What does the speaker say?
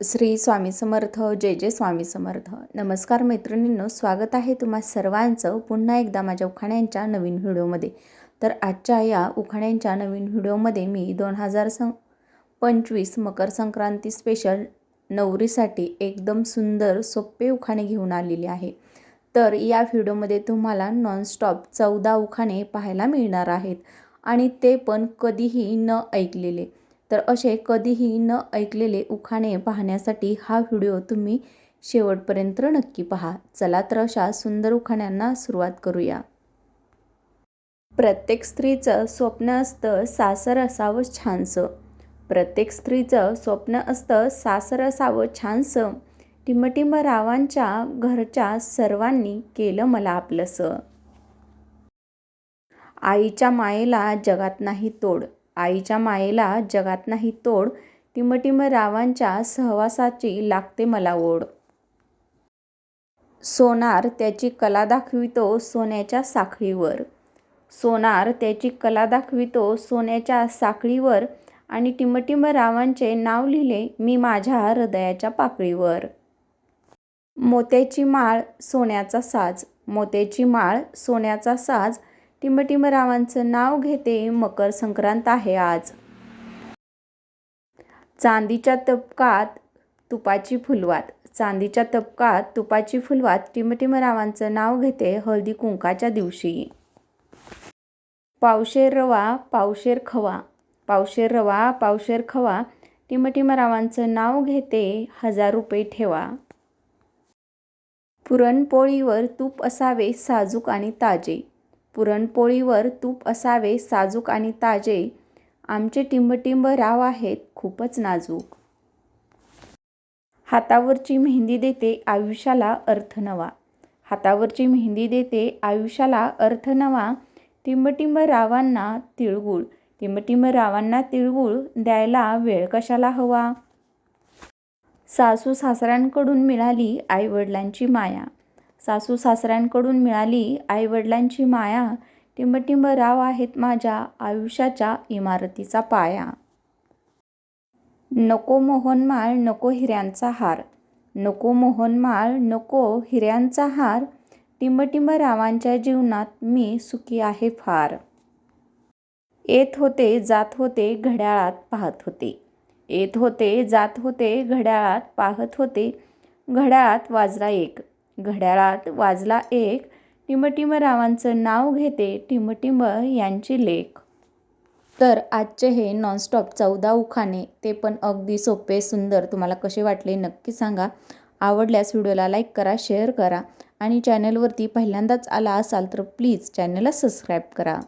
श्री स्वामी समर्थ जय जय स्वामी समर्थ. नमस्कार मैत्रिणींनो स्वागत आहे तुम्हा सर्वांचं पुन्हा एकदा माझ्या उखाण्यांच्या नवीन व्हिडिओमध्ये. तर आजच्या या उखाण्यांच्या नवीन व्हिडिओमध्ये मी दोन हजार सं पंचवीस मकर संक्रांती स्पेशल नवरीसाठी एकदम सुंदर सोपे उखाणे घेऊन आलेले आहे. तर या व्हिडिओमध्ये तुम्हाला नॉनस्टॉप चौदा उखाणे पाहायला मिळणार आहेत आणि ते पण कधीही न ऐकलेले. तर असे कधीही न ऐकलेले उखाणे पाहण्यासाठी हा व्हिडिओ तुम्ही शेवटपर्यंत नक्की पहा. चला तर अशा सुंदर उखाण्यांना सुरुवात करूया. प्रत्येक स्त्रीचं स्वप्न असतं सासर असावं छानसं. प्रत्येक स्त्रीचं स्वप्न असतं सासर असावं छानसं. टिमटिम रावांच्या घरच्या सर्वांनी केलं मला आपलंसं. आईच्या मायेला जगात नाही तोड. आईच्या मायेला जगात नाही तोड टिमटिम रावांच्या सहवासाची लागते मला ओढ. सोनार त्याची कला दाखवितो सोन्याच्या साखळीवर. सोनार त्याची कला दाखवितो सोन्याच्या साखळीवर आणि टिमटिम रावांचे नाव लिहिले मी माझ्या हृदयाच्या पाकळीवर. मोत्याची माळ सोन्याचा साज मोत्याची माळ सोन्याचा साज टिंबटिंबरावांचं नाव घेते मकर संक्रांत आहे आज. चांदीच्या तपकात तुपाची फुलवात. चांदीच्या तपकात तुपाची फुलवात टिमटिमरावांचं नाव घेते हळदी कुंकाच्या दिवशी. पावशेर रवा पावशेर खवा. पावशेर रवा पावशेर खवा टिमटिमरावांचं नाव घेते हजार रुपये ठेवा. पुरणपोळीवर तूप असावे साजूक आणि ताजे. पुरणपोळीवर तूप असावे साजूक आणि ताजे. आमचे टिंबटिंब राव आहेत खूपच नाजूक. हातावरची मेहंदी देते आयुष्याला अर्थ नवा. हातावरची मेहंदी देते आयुष्याला अर्थ नवा. टिंबटिंब रावांना तिळगुळ. टिंबटिंब रावांना तिळगुळ द्यायला वेळ कशाला हवा? सासू सासऱ्यांकडून मिळाली आईवडिलांची माया. सासू सासऱ्यांकडून मिळाली आईवडिलांची माया टिंबटिंब राव आहेत माझ्या आयुष्याच्या इमारतीचा पाया. नको मोहनमाळ नको हिऱ्यांचा हार. नको मोहनमाळ नको हिऱ्यांचा हार. टिंबटिंब रावांच्या जीवनात मी सुखी आहे फार. येत होते जात होते घड्याळात पाहत होते. येत होते जात होते घड्याळात पाहत होते. घड्याळात वाजला एक. घड्याळात वाजला एक. टिमटिम रावांचं नाव घेते टिमटिंब यांची लेख. तर आजचे हे नॉनस्टॉप चौदा उखाणे ते पण अगदी सोपे सुंदर. तुम्हाला कसे वाटले नक्की सांगा. आवडल्यास व्हिडिओला लाईक करा शेअर करा आणि चॅनलवरती पहिल्यांदाच आला असाल तर प्लीज चॅनलला सबस्क्राईब करा.